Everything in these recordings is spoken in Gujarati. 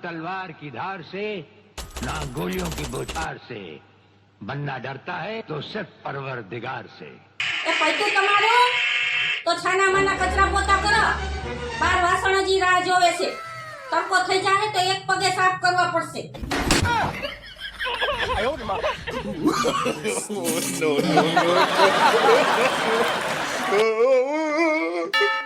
तलवार की धार से ना गोलियों की बौछार से बनना डरता है तो सिर्फ परवर दिगार से એ પૈતું તમારું તો છાના માના કચરા પોતા કરો બાર વાસણ હજી રાહ જોવે છે તડકો થઈ જાય તો એક પગે સાફ કરવા પડશે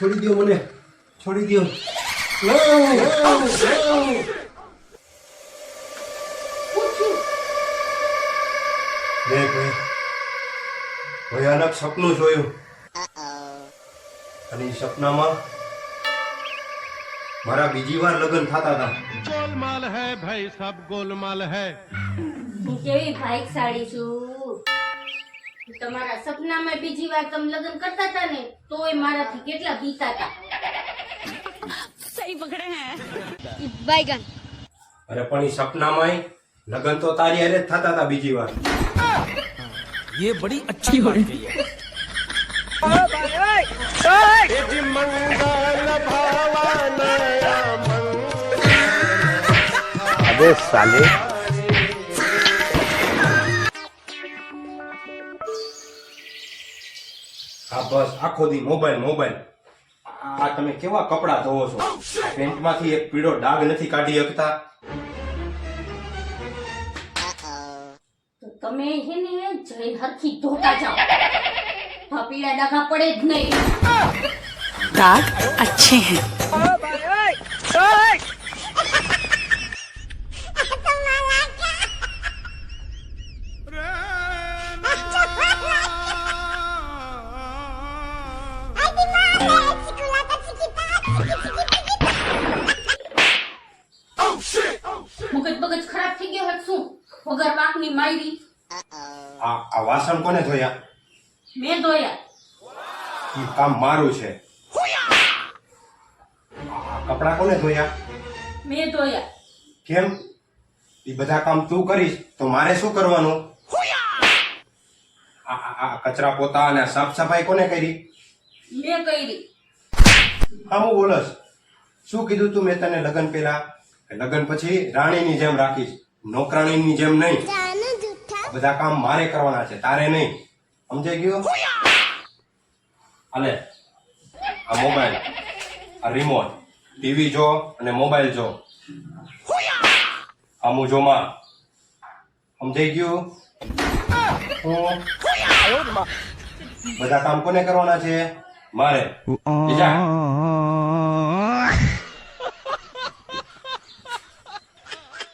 છોડી દો મને. છોડી દો ભયાનક સપનું જોયું. અને સપનામાં મારા બીજી વાર લગ્ન થતા હતા. ગોલમાલ હૈ ભાઈ સબ ગોલમાલ હૈ કેવી ભાઈક સાડી છું? તમારા સપનામાં બીજી વાર તમે લગ્ન કરતા હતા ને તોય મારાથી કેટલા બીતા હતા बैगन અરે પણ એ સપનામાં લગ્ન તો તારી હારે જ થતા હતા બીજી વાર ये बड़ी अच्छी बात कही है આ બસ આખો દી મોબાઈલ મોબાઈલ. આ તમે કેવા કપડા ધોવો છો? પેન્ટમાંથી એક પીળો ડાઘ નથી કાઢી શકતા. તમે હે ને જઈ હરખી ધોતા જાઓ. પીળા ડાઘા પડે જ નહીં. ડાઘ અચ્છે હે. આ આ વાસણ કોને ધોયા? મેં ધોયા. ઈ કામ મારું છે. કપડા કોને ધોયા? મેં ધોયા. કેમ? ઈ બધા કામ તું કરીશ તો મારે શું કરવાનું? આ કચરા પોતા અને સાફ સફાઈ કોને કરી? મેં કરી. હા હું બોલસ. શું કીધું તું મેં તને લગ્ન પહેલા? લગ્ન પછી રાણીની જેમ રાખીશ નોકરાણીની જેમ નહીં. બધા કામ મારે કરવાના છે, તારે નહીં. સમજાઈ ગયું? હાલે આ મોબાઈલ, આ રિમોટ ટીવી જો અને મોબાઈલ જો. આમું જોમાં સમજાઈ ગયું? બધા કામ કોને કરવાના છે? મારે.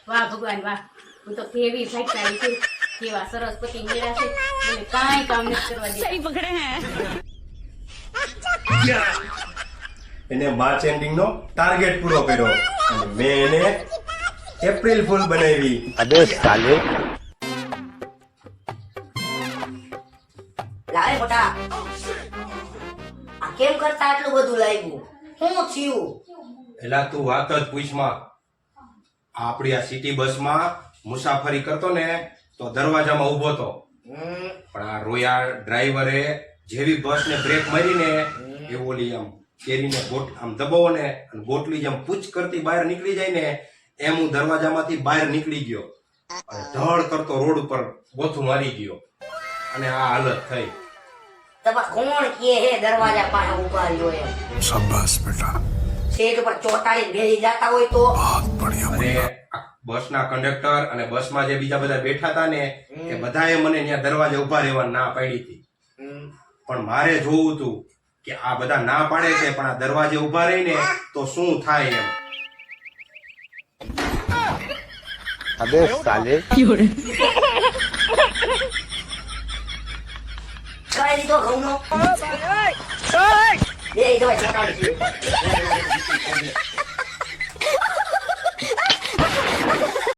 વાહ ભગવાન, વાહ. હું તો કેવી છું. કેવા સરસ પતિ મેળા કામ નથી કરવા એને માર્ચ એન્ડિંગ નો ટાર્ગેટ પૂરો કર્યો. મેં એને એપ્રિલ ફૂલ બનાવી. અબે સાલે. લાય મોટા. આ કેમ કરતા આટલું બધું લાગ્યું? હું થયું. એલા તું વાત જ પૂછમાં. આપણી આ સિટી બસમાં મુસાફરી કરતો ને તો દરવાજામાં ઊભો તો. પણ આ રોયા ડ્રાઈવરે જેવી બસ ને બ્રેક મારીને એ ઓલી આમ કેરીને બોટ આમ દબાવો ને અને જેમ પૂછ કરતી બહાર નીકળી જાય ને એમ હું દરવાજામાંથી બહાર નીકળી ગયો. અને ઢળ કરતો રોડ ઉપર ગોથું મારી ગયો. અને આ હાલત થઈ. તમે કોણ કે હે દરવાજા પાસે ઊભા રહ્યો એમ? શાબાશ બેટા. સીટ ઉપર ચોટાડી બેસી જતા હોય તો. બસ ના કંડક્ટર અને બસમાં જે બીજા બધા બેઠા હતા ને એ બધાએ મને ત્યાં દરવાજે ઊભા રહેવા ના પાડી હતી. પણ મારે જોવું હતું કે આ બધા ના પાડે છે પણ આ દરવાજે ઊભા રહીને તો શું થાય એમ? અબે સાલે. કાઈ તો ઘઉં નો ઓય ઓય એ તો ચોટાડી Yeah.